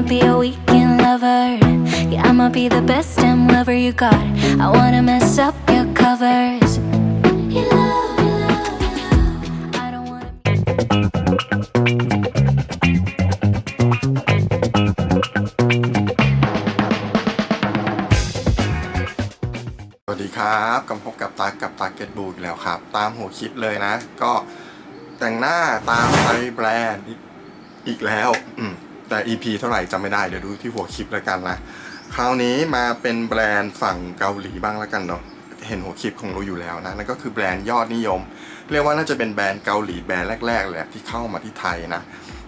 wanna be a weekend lover. Yeah, I'ma be the best damn lover you got. I wanna mess up your covers. You love, you love, you love. I don't wanna. สวัสดีครับกำพบกับตากับตาเก็ตบูอีกแล้วครับ ตามหัวคลิปเลยนะ ก็แต่งหน้าตามไทยแบรนด์อีกแล้ว อืม แต่ EP เท่าไหร่จำไม่ได้เดี๋ยวดูที่หัวคลิปแล้วกันนะ คราวนี้มาเป็นแบรนด์ฝั่งเกาหลีบ้างแล้วกันเนาะเห็นหัวคลิปของเราอยู่แล้วนะนั่นก็คือแบรนด์ยอดนิยม เรียกว่าน่าจะเป็นแบรนด์เกาหลีแบรนด์แรกๆแหละที่เข้ามาที่ไทยนะ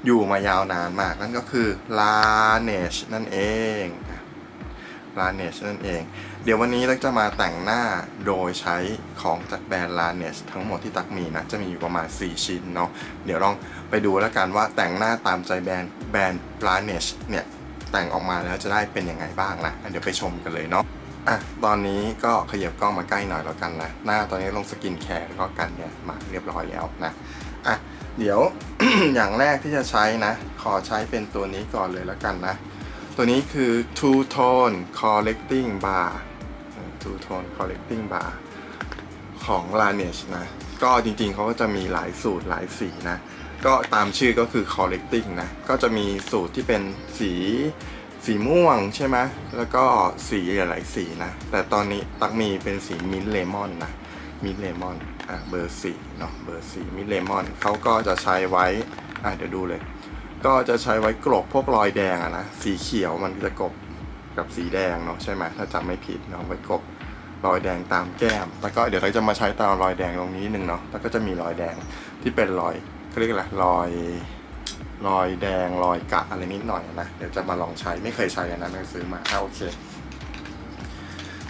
อยู่มายาวนานมากนั่นก็คือ Laneige นั่นเอง ลาเนชนั่นเอง เดี๋ยววันนี้ตักจะมาแต่งหน้าโดยใช้ของจากแบรนด์ลาเนชทั้งหมดที่ตักมีนะ จะมีอยู่ประมาณ 4 ชิ้นเนาะเดี๋ยวลองไปดูแล้วกันว่าแต่งหน้าตามใจแบรนด์แบรนด์ลาเนชเนี่ยแต่งออกมาแล้วจะได้เป็นยังไงบ้างนะเดี๋ยวไปชมกันเลยเนาะอะตอนนี้ก็ขยับกล้องมาใกล้หน่อยแล้วกันนะ หน้าตอนนี้ลงสกินแคร์แล้วก็กันเนี่ยมาเรียบร้อยแล้วนะอะเดี๋ยวอย่างแรกที่จะใช้นะ ขอใช้เป็นตัวนี้ก่อนเลยแล้วกันนะ ตัวนี้คือ Two Tone Collecting Bar Two Tone Collecting Bar ของ Laneige นะ ก็จริงๆเขาก็จะมีหลายสูตรหลายสีนะ ก็ตามชื่อก็คือ Collecting นะ ก็จะมีสูตรที่เป็นสีสีม่วงใช่ไหมแล้วก็สีหลายสีนะ แต่ตอนนี้ตักมีเป็นสีมินเลมอนนะมินเลมอนอะเบอร์สี่เนาะเบอร์สี่มินเลมอนเขาก็จะใช้ไว้ อะเดี๋ยวดูเลย ก็จะใช้ไว้กลบพวกรอยแดงอะนะสีเขียวมันจะกลบกับสีแดงเนาะใช่ไหมถ้าจำไม่ผิดเนาะไว้กลบรอยแดงตามแก้ม แล้วก็เดี๋ยวเราจะมาใช้ตามรอยแดงตรงนี้นิดนึงเนาะแล้วก็จะมีรอยแดงที่เป็นรอยเขาเรียกอะไรรอยรอยแดงรอยกะอะไรนิดหน่อยนะเดี๋ยวจะมาลองใช้ไม่เคยใช้นนั้นซื้อมาอะโอเค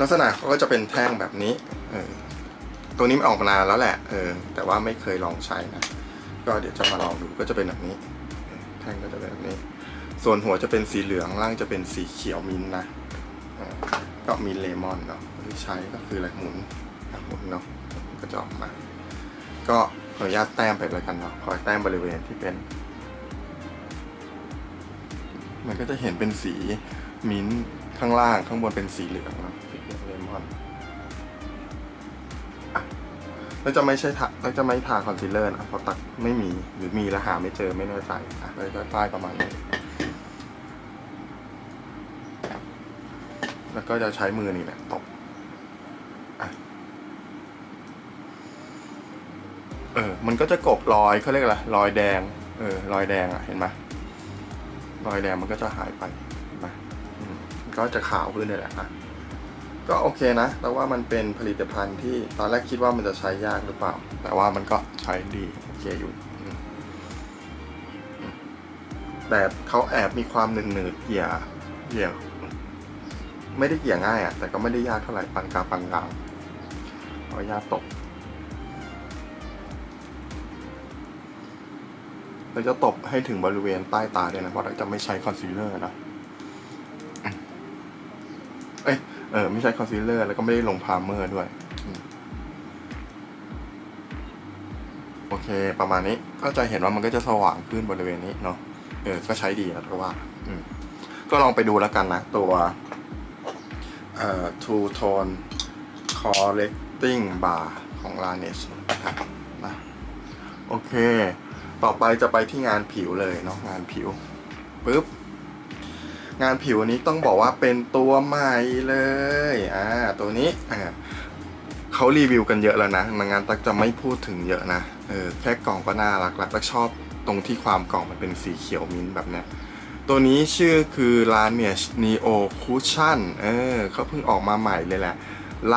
ลักษณะเขาก็จะเป็นแท่งแบบนี้เออตัวนี้มันออกมานานแล้วแหละเออแต่ว่าไม่เคยลองใช้นะก็เดี๋ยวจะมาลองดูก็จะเป็นแบบนี้ แท่งก็จะแบบนี้ ส่วนหัวจะเป็นสีเหลืองล่างจะเป็นสีเขียวมินนะก็มีเลมอนเนาะที่ใช้ก็คืออะไรหมุนหมุนเนาะก็จะออกมา ก็ขออนุญาตแต้มไปเลยกันเนาะขอแต้มบริเวณที่เป็น มันก็จะเห็นเป็นสีมิ้นข้างล่างข้างบนเป็นสีเหลืองเนาะสีเหลืองเลมอน แล้วจะไม่ใช่ทาแล้วจะไม่ทาคอนซีลเลอร์นะเพราะตักไม่มีหรือมีแล้วหาไม่เจอไม่แน่ใจอะเลยก็ป้ายประมาณนี้แล้วก็จะใช้มือนี่แหละตบอเออ มันก็จะกบรอยเขาเรียกอะไร รอยแดง เออ รอยแดงอะ เห็นไหมรอยแดงมันก็จะหายไปเห็นไหมอืมก็จะขาวขึ้นเลยแหละอะ ก็โอเคนะ แต่ว่ามันเป็นผลิตภัณฑ์ที่ตอนแรกคิดว่ามันจะใช้ยากหรือเปล่า แต่ว่ามันก็ใช้ดีโอเคอยู่แต่เขาแอบมีความหนืดหนืดเกี่ยเกี่ยไม่ได้เกี่ยง่ายอะ แต่ก็ไม่ได้ยากเท่าไหร่ปานกลางปานกลางเพราะยาตกเราจะตบให้ถึงบริเวณใต้ตาด้วยนะ เพราะเราจะไม่ใช้คอนซีลเลอร์นะ เออไม่ใช่คอนซีลเลอร์แล้วก็ไม่ได้ลงพราเมอร์ด้วย โอเค ประมาณนี้ก็จะเห็นว่ามันก็จะสว่างขึ้นบริเวณนี้เนาะเออก็ใช้ดีนะเพราะว่าอืมก็ลองไปดูแล้วกันนะ ตัวเอ่อ Two Tone Correcting Bar ของ Laneige นะครับนะโอเค ต่อไปจะไปที่งานผิวเลยเนาะงานผิวปึ๊บ งานผิวนี้ต้องบอกว่าเป็นตัวใหม่เลยอ่าตัวนี้อ่าเขารีวิวกันเยอะแล้วนะมางานตักจะไม่พูดถึงเยอะนะเออแค่กล่องก็น่ารักแล้วตักชอบตรงที่ความกล่องมันเป็นสีเขียวมิ้นท์แบบเนี้ยตัวนี้ชื่อคือ l a n e ช Neo Cushion เออเขาเพิ่งออกมาใหม่เลยแหละ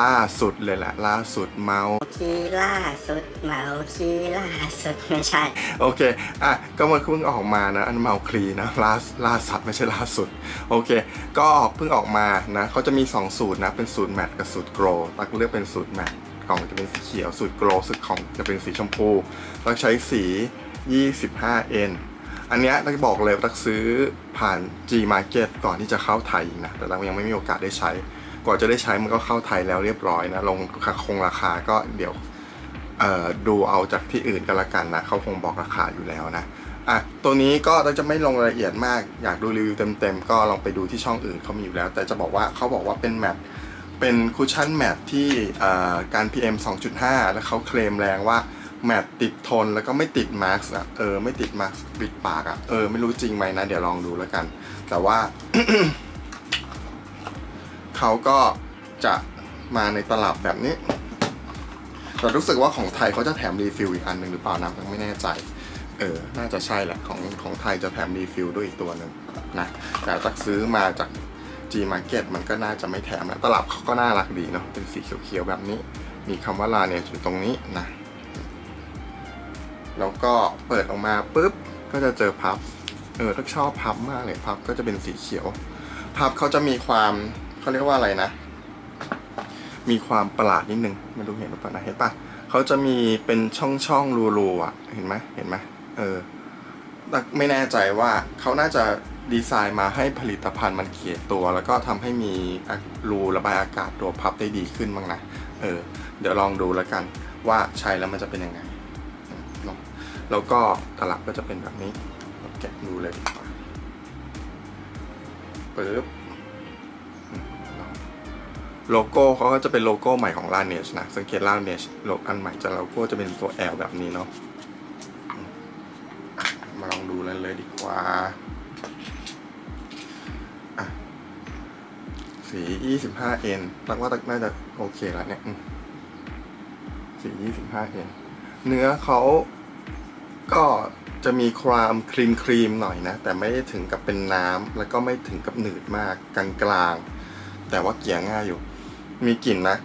ล่าสุดเลยแหละล่าสุดเมาส์คีล่าสุดเมาคีล่าสุดไม่ใช่ โอเคอะก็มันเพิ่งออกมานะอันเมาคลีนะล่าล่าสัตว์ไม่ใช่ล่าสุดโอเค ก็เพิ่งออกมานะเขาจะมี 2 สูตรนะเป็นสูตรแมตต์กับสูตรโกลตักเลือกเป็นสูตรแมตต์กล่องจะเป็นสีเขียวสูตรโกลสูตรของจะเป็นสีชมพูตักใช้สี 25N อันเนี้ยตักบอกเลยว่าตักซื้อผ่าน G Market ก่อนที่จะเข้าไทยนะแต่ตักยังไม่มีโอกาสได้ใช้ กว่าจะได้ใช้มันก็เข้าไทยแล้วเรียบร้อยนะลงคงราคาก็เดี๋ยวดูเอาจากที่อื่นก็แล้วกันนะเขาคงบอกราคาอยู่แล้วนะอะตัวนี้ก็เราจะไม่ลงรายละเอียดมากอยากดูรีวิวเต็มๆ ก็ลองไปดูที่ช่องอื่นเขามีอยู่แล้ว แต่จะบอกว่าเขาบอกว่าเป็นแมทเป็นคุชชั่นแมทที่เอ่อการ PM 2.5 แล้วเขาเคลมแรงว่าแมทติดทนแล้วก็ไม่ติดมาร์กอะเออไม่ติดมาร์กปิดปากอะเออไม่รู้จริงไหมนะ เดี๋ยวลองดูแล้วกัน แต่ว่า เขาก็จะมาในตลับแบบนี้ แต่รู้สึกว่าของไทยเขาจะแถมรีฟิลอีกอันหนึ่งหรือเปล่านะยังไม่แน่ใจ เออ น่าจะใช่แหละของของไทยจะแถมรีฟิลด้วยอีกตัวหนึ่งนะ แต่จากซื้อมาจาก G Market มันก็น่าจะไม่แถมนะตลับเขาก็น่ารักดีเนาะ เป็นสีเขียวๆแบบนี้ มีคำว่าลาเนี่ยอยู่ตรงนี้นะ แล้วก็เปิดออกมาปุ๊บ ก็จะเจอพับ เออถ้าชอบพับมากเลยพับก็จะเป็นสีเขียว พับเขาจะมีความ เขาเรียกว่าอะไรนะ มีความประหลาดนิดนึงไม่รู้เห็นหรือเปล่านะเห็นปะเขาจะมีเป็นช่องช่องๆรูๆอะเห็นไหมเห็นไหมเออไม่แน่ใจว่าเขาน่าจะดีไซน์มาให้ผลิตภัณฑ์มันเขียตัว แล้วก็ทำให้มีรูระบายอากาศตัวพับได้ดีขึ้นบ้างนะเออ เดี๋ยวลองดูแล้วกันว่าใช้แล้วมันจะเป็นยังไงแล้วก็ตลับก็จะเป็นแบบนี้แกะดูเลยดีกว่าปึ๊บ โลโก้เขาก็จะเป็นโลโก้ใหม่ของ l a n e นะ สังเกต l a n e โลอันใหม่จะโลโก้จะเป็นตัว L แบบนี้เนาะมาลองดูเลยเลยดีกว่าอะสี 25N ตักว่าตักน่าจะโอเคแล้วเนี่ยสี 25N เนื้อเขาก็จะมีความครีมครีมหน่อยนะ แต่ไม่ได้ถึงกับเป็นน้ำแล้วก็ไม่ถึงกับหนืดมากกลางๆ แต่ว่าเกลี่ยง่ายอยู่ มีกลิ่นนะ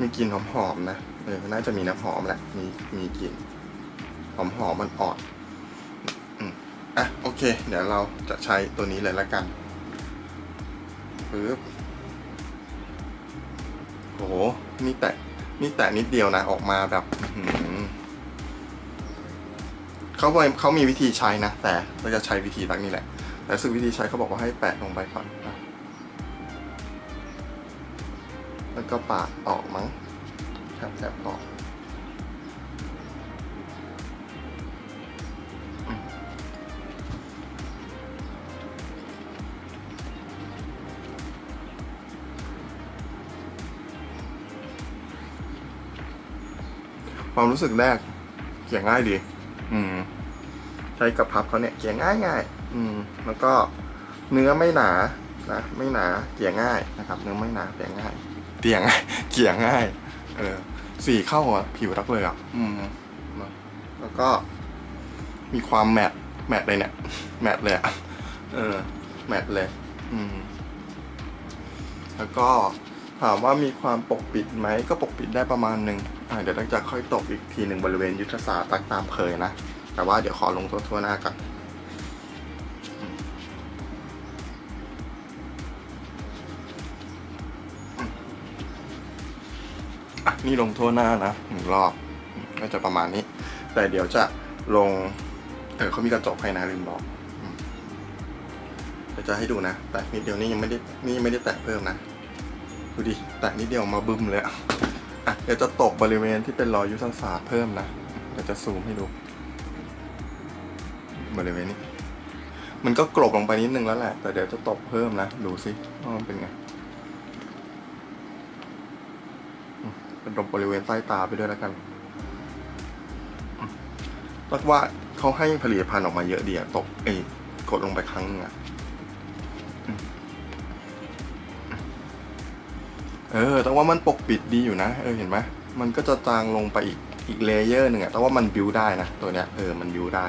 มีกลิ่นหอมๆนะ เออ น่าจะมีน้ำหอมแหละ มี มีกลิ่น หอมหอมมันอ่อนอืมอะ โอเค เดี๋ยวเราจะใช้ตัวนี้เลยละกันปึ๊บโห นี่แตะ นี่แตะนิดเดียวนะ ออกมาแบบเขาบอกเขามีวิธีใช้นะ แต่เราจะใช้วิธีตักนี่แหละ แต่ซึ่งวิธีใช้เขาบอกว่าให้แปะลงไปก่อน ก็ปาดออกมั้งแทบแทบออกอืมความรู้สึกแรกเกี่ยง่ายดี อืม ใช้กับพับเขาเนี่ยเกี่ยง่ายง่ายอืม แล้วก็เนื้อไม่หนานะไม่หนาเกี่ยง่ายนะครับ เนื้อไม่หนาเกี่ยง่าย เตียงง่ายเกี่ยง่าย เออ สีเข้ากับผิวรักเลยอะ อืม แล้วก็ มีความแมทแมทเลยเนี่ย แมทเลยอะ เออ แมทเลย อืม แล้วก็ถามว่ามีความปกปิดไหม ก็ปกปิดได้ประมาณหนึ่งอ่าเดี๋ยวตั้งจะค่อยตกอีกทีหนึ่งบริเวณยุทธศาสตร์ตักตามเคยนะ แต่ว่าเดี๋ยวขอลงตัวทั่วหน้าก่อน นี่ลงทั่วหน้านะหนึ่งรอบก็จะประมาณนี้ แต่เดี๋ยวจะลง เออเขามีกระจกให้นะลืมบอกเดี๋ยวจะให้ดูนะ แต่นิดเดียวนี่ยังไม่ได้นี่ยังไม่ได้แตะเพิ่มนะ ดูดิ แตะนิดเดียวมาบึ้มเลยอะอะเดี๋ยวจะตกบริเวณที่เป็นรอยยุทธศาสตร์เพิ่มนะ เดี๋ยวจะซูมให้ดู บริเวณนี้ มันก็กลบลงไปนิดนึงแล้วแหละ แต่เดี๋ยวจะตกเพิ่มนะ ดูสิว่ามันเป็นไง เป็นตรงบริเวณใต้ตาไปด้วยแล้วกันรักว่าเขาให้ผลิตภัณฑ์ออกมาเยอะดีอะตกเอ้ยกดลงไปครั้งนึงอะเออ แต่ว่ามันปกปิดดีอยู่นะ เออ เห็นไหมมันก็จะจางลงไปอีกอีกเลเยอร์หนึ่งอะแต่ว่ามันบิวได้นะ ตัวเนี้ย เออ มันบิวได้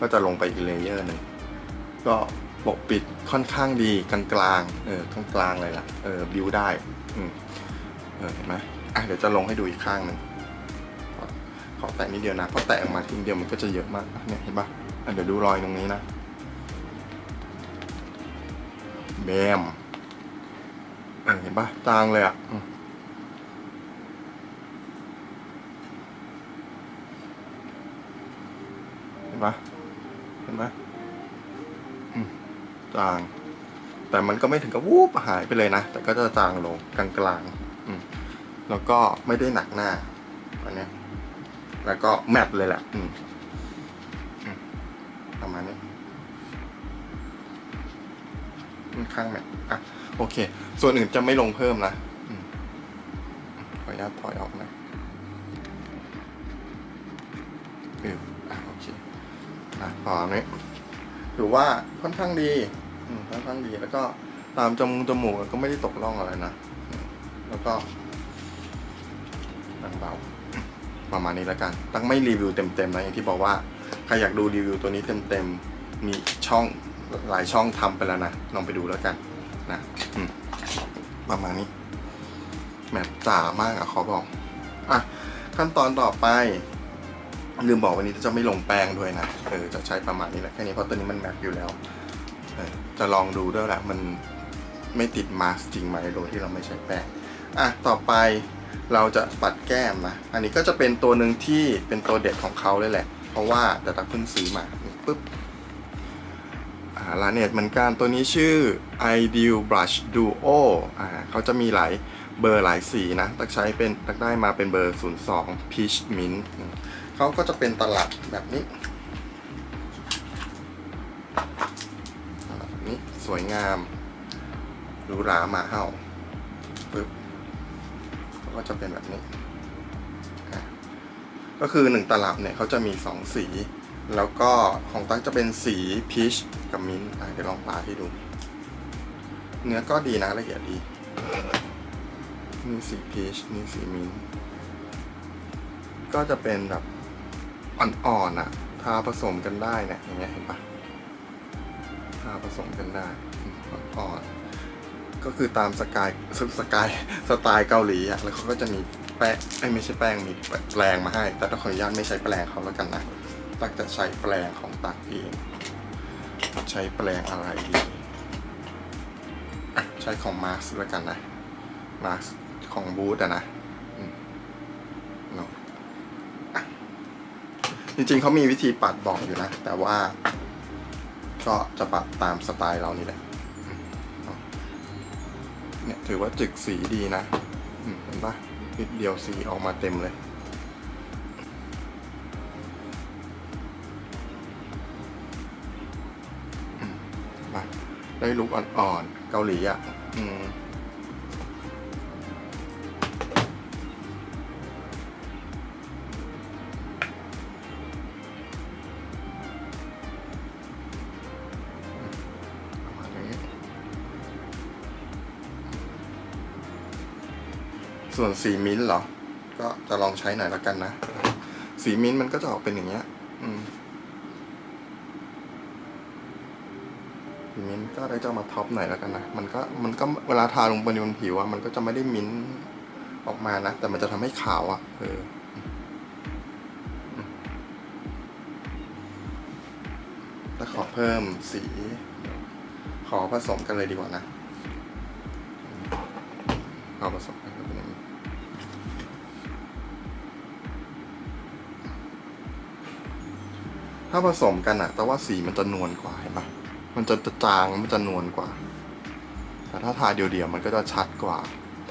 ก็จะลงไปอีกเลเยอร์หนึ่ง ก็ปกปิดค่อนข้างดีกลางๆ เออกลางๆเลยล่ะ เออ บิวได้ อืมเออ เห็นไหม อะเดี๋ยวจะลงให้ดูอีกข้างหนึ่งขอขอแตะนิดเดียวนะเพราะแตะออกมาทีเดียวมันก็จะเยอะมากเนี่ยเห็นปะอะเดี๋ยวดูรอยตรงนี้นะแบมเห็นปะจางเลยอะเห็นปะเห็นปะอืมจาง แต่มันก็ไม่ถึงกับวูบหายไปเลยนะ แต่ก็จะจางลงกลางๆอืม แล้วก็ไม่ได้หนักหน้าอันนี้แล้วก็แมทเลยแหละอืมประมาณนี้ค่อนข้างแบบอะโอเค ส่วนอื่นจะไม่ลงเพิ่มนะขออนุญาตถอยออกนะเอออะโอเคอะพออันนี้ถือว่าค่อนข้างดีค่อนข้างดีแล้วก็ตามจมูกจมูกก็ไม่ได้ตกล่องอะไรนะแล้วก็ เบาประมาณนี้แล้วกัน ตั้งไม่รีวิวเต็มๆนะอย่างที่บอกว่าใครอยากดูรีวิวตัวนี้เต็มๆมีช่องหลายช่องทำไปแล้วนะลองไปดูแล้วกันนะประมาณนี้แมทจ๋ามากอะขอบอกอะขั้นตอนต่อไป ลืมบอกวันนี้จะไม่ลงแป้งด้วยนะเออจะใช้ประมาณนี้แหละแค่นี้เพราะตัวนี้มันแมทอยู่แล้วเออจะลองดูด้วยแหละมันไม่ติดมาสก์จริงไหมโดยที่เราไม่ใช้แป้งอะต่อไป เราจะปัดแก้มนะ อันนี้ก็จะเป็นตัวหนึ่งที่เป็นตัวเด็ดของเขาเลยแหละ เพราะว่าแต่ตักเพิ่งซื้อมาปุ๊บอาลาเนตเหมือนกันตัวนี้ชื่อ Ideal Brush Duo อ่าเขาจะมีหลายเบอร์หลายสีนะ ตักใช้เป็นตักได้มาเป็นเบอร์ 02 Peach Mint เขาก็จะเป็นตลับแบบนี้ตลับนี้สวยงามหรูหรามาเห่าปึ๊บ ก็จะเป็นแบบนี้ ก็คือหนึ่งตลับเนี่ยเขาจะมีสองสี แล้วก็ของตั๊กจะเป็นสีพีชกับมิ้นท์เดี๋ยวลองปาให้ดู เนื้อก็ดีนะละเอียดดีนี่สีพีชนี่สีมิ้นท์ก็จะเป็นแบบอ่อนๆอะ ทาผสมกันได้เนี่ยอย่างเงี้ยเห็นปะทาผสมกันได้อ่อนๆ ก็คือตามสกายสกายสไตล์เกาหลีอะแล้วเขาก็จะมีแป้งไม่ใช่แป้งมีแปรงมาให้ แต่ต้องขออนุญาตไม่ใช้แปรงเขาแล้วกันนะตักจะใช้แปลงของตักเองใช้แปลงอะไรดีใช้ของมาร์คแล้วกันนะมาร์คของบูธอะนะเนาะจริงๆเขามีวิธีปัดบอกอยู่นะ แต่ว่า ก็จะปัดตามสไตล์เรานี่แหละ เนี่ยถือว่าจึกสีดีนะเห็นปะนิดเดียวสีออกมาเต็มเลยมาได้ลุกอ่อนๆเกาหลีอะ อืม ส่วนสีมิ้นท์เหรอ ก็จะลองใช้หน่อยแล้วกันนะ สีมิ้นท์มันก็จะออกเป็นอย่างเงี้ย อืมสีมิ้นท์ก็ได้จะมาท็อปหน่อยแล้วกันนะ มันก็มันก็เวลาทาลงไปบนผิวอะมันก็จะไม่ได้มิ้นท์ออกมานะ แต่มันจะทำให้ขาวอะเออแต่ขอเพิ่มสี ขอผสมกันเลยดีกว่านะเอผสม ถ้าผสมกันอะแต่ว่าสีมันจะนวลกว่าเห็นปะมันจะจางมันจะนวลกว่า แต่ถ้าทาเดียวๆมันก็จะชัดกว่า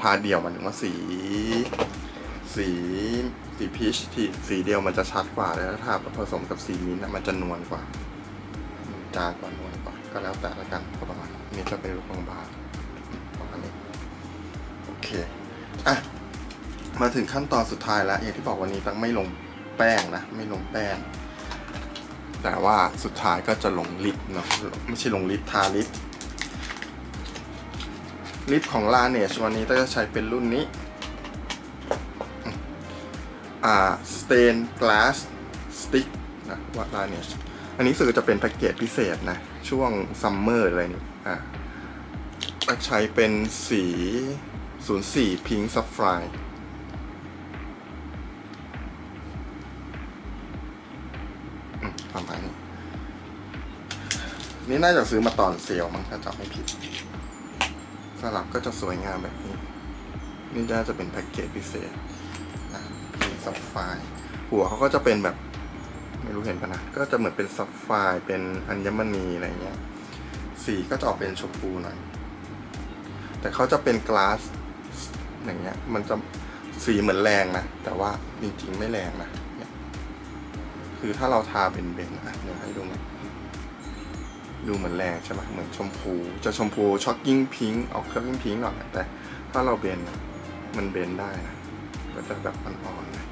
ทาเดียวมันถึงว่าสี สีสีพีชที่สีเดียวมันจะชัดกว่าแต่ถ้าทาผสมกับสีมิ้นท์อะมันจะนวลกว่า จางกว่านวลกว่า ก็แล้วแต่ละกันก็ประมาณนี้จะเป็นรูปบางๆประมาณนี้โอเคอะมาถึงขั้นตอนสุดท้ายแล้วอย่างที่บอกวันนี้ตั้งไม่ลงแป้งนะ ไม่ลงแป้ง แต่ว่าสุดท้ายก็จะลงลิปเนาะไม่ใช่ลงลิปทาลิปลิปของลาเนชวันนี้ก็จะใช้เป็นรุ่นนี้ อ่า Stain Glass Stick นะว่าลาเนชอันนี้สื่อจะเป็นแพ็กเกจพิเศษนะ ช่วงซัมเมอร์อะไรนี่อ่าก็ใช้เป็นสี 04 Pink Sapphire นี่น่าจะซื้อมาตอนเซลล์มั้งถ้าจำไม่ผิด สลับก็จะสวยงามแบบนี้ นี่น่าจะเป็นแพ็กเกจพิเศษนะเป็นซับไฟร์หัวเขาก็จะเป็นแบบ ไม่รู้เห็นปะนะ ก็จะเหมือนเป็นซับไฟร์เป็นอัญมณีอะไรเงี้ย สีก็จะออกเป็นชมพูหน่อย แต่เขาจะเป็นกลาสอย่างเงี้ย มันจะสีเหมือนแรงนะ แต่ว่าจริงๆไม่แรงนะ คือถ้าเราทาเป็นเบนๆอะเดี๋ยวให้ดูหน่อย ดูเหมือนแรงใช่ไหมเหมือนชมพู จะชมพูช็อกกิ้งพิงค์ออกช็อกกิ้งพิงค์หน่อยแต่ถ้าเราเบนมันเบนได้นะก็จะแบบอ่อนๆนะ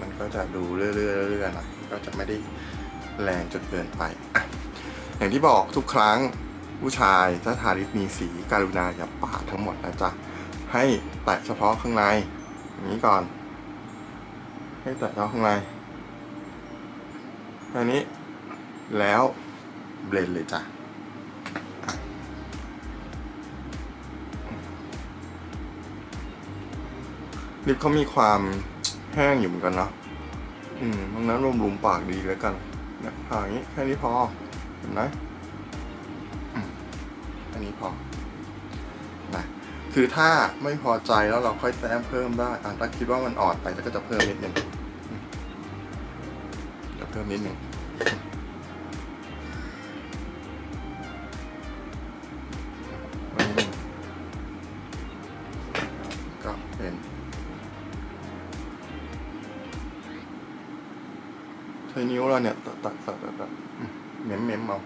มันก็จะดูเรื่อยๆเรื่อยๆหน่อยก็จะไม่ได้แรงจนเกินไปอะอย่างที่บอกทุกครั้งผู้ชายถ้าทาลิปมีสีการุณาอย่าปาดทั้งหมดนะจ๊ะให้แตะเฉพาะข้างในอย่างนี้ก่อน ให้แตะเฉพาะข้างในอันนี้แล้ว เบลนเลยจ้ะลิปเขามีความแห้งอยู่เหมือนกันเนาะ อืมดังนั้นรวมรุมปากดีแล้วกันนะทาอย่างนี้แค่นี้พอ เห็นไหมอืมแค่นี้พอ นะ คือถ้าไม่พอใจแล้วเราค่อยแต้มเพิ่มได้อะถ้าคิดว่ามันอ่อนไปแล้วก็จะเพิ่มนิดหนึ่งจะเพิ่มนิดหนึ่ง ใช้นิ้วเราเนี่ยตัดตัดตัดตัดตัดอืมเม้มเม้มเอา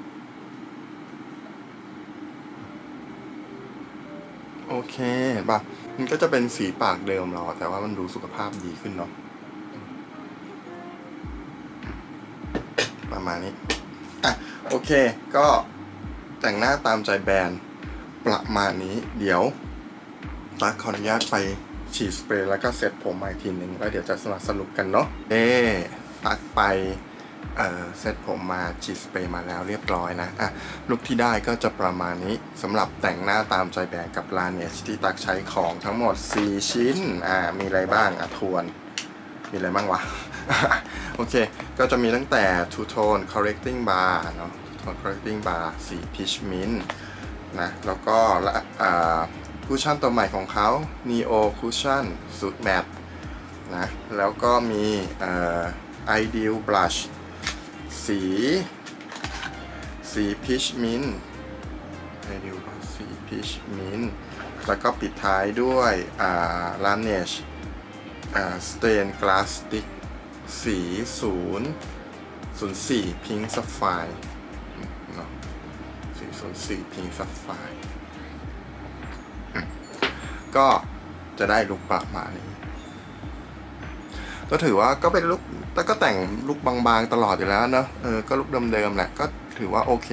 โอเคเห็นปะมันก็จะเป็นสีปากเดิมเรา แต่ว่ามันดูสุขภาพดีขึ้นเนาะประมาณนี้อะโอเค ก็แต่งหน้าตามใจแบรนด์ประมาณนี้ เดี๋ยวตักขออนุญาตไปฉีดสเปรย์แล้วก็เซ็ตผมใหม่ทีหนึ่งแล้วเดี๋ยวจะสนับสนุกกันเนาะเด้ตักไป เออเซตผมมาฉีดสเปรย์มาแล้วเรียบร้อยนะอะลุคที่ได้ก็จะประมาณนี้สำหรับแต่งหน้าตามใจแบรนด์กับลาเนชที่ตักใช้ของทั้งหมด 4 ชิ้นอ่ามีอะไรบ้างอะทวน มีอะไรบ้างวะ โอเค ก็จะมีตั้งแต่ Two Tone Correcting Bar เนาะ Two Tone Correcting Bar สี Peach Mint นะ แล้วก็ละอ่าคุชชั่นตัวใหม่ของเขา Neo Cushion สูตรแมตนะ แล้วก็มีเอ่อ Ideal Blush สี สีพิชมินให้ดูสีพิชมินแล้วก็ปิดท้ายด้วยลานเนชสเตนกลาสติกสีศูนย์ศูนย์สีพิงซับไฟเนาะสีศูนย์สีพิงซับไฟก็จะได้ลุกประมาณนี้ ก็ถือว่าก็เป็นลุคแต่ก็แต่งลุคบางๆตลอดอยู่แล้วเนอะเออก็ลุคเดิมๆแหละก็ถือว่าโอเค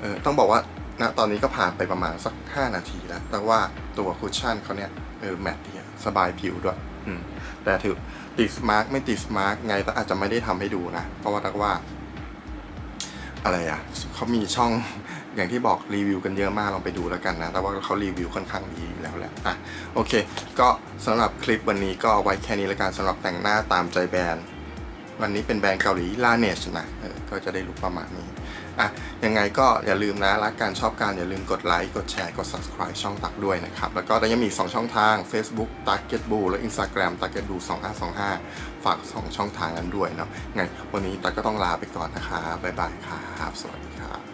เออต้องบอกว่าณตอนนี้ก็ผ่านไปประมาณสัก 5 นาทีแล้ว แต่ว่าตัวคุชชั่นเขาเนี่ยเออแมตต์ดีอะสบายผิวด้วยอืมแต่ถือติดสมาร์กไม่ติดสมาร์กไงแต่อาจจะไม่ได้ทำให้ดูนะ เพราะว่าตักว่า อะไรอะเขามีช่อง อย่างที่บอกรีวิวกันเยอะมากลองไปดูแล้วกันนะ แต่ว่าเขารีวิวค่อนข้างดีอยู่แล้วแหละอะโอเค ก็สำหรับคลิปวันนี้ก็เอาไว้แค่นี้แล้วกันสำหรับแต่งหน้าตามใจแบรนด์วันนี้เป็นแบรนด์เกาหลีลาเนชนะก็จะได้รู้ประมาณนี้อะยังไงก็อย่าลืมนะรักการชอบการอย่าลืมกดไลค์กดแชร์กด subscribe ช่องตักด้วยนะครับ แล้วก็ยังมี 2 ช่องทาง Facebook t a r g e t b o o และ Instagram t a r g e t b o o 2525 ฝาก 2 ช่องทางนั้นด้วยเนาะไงวันนี้ตักก็ต้องลาไปก่อนนะครับบ๊ายบายครับ สวัสดีครับ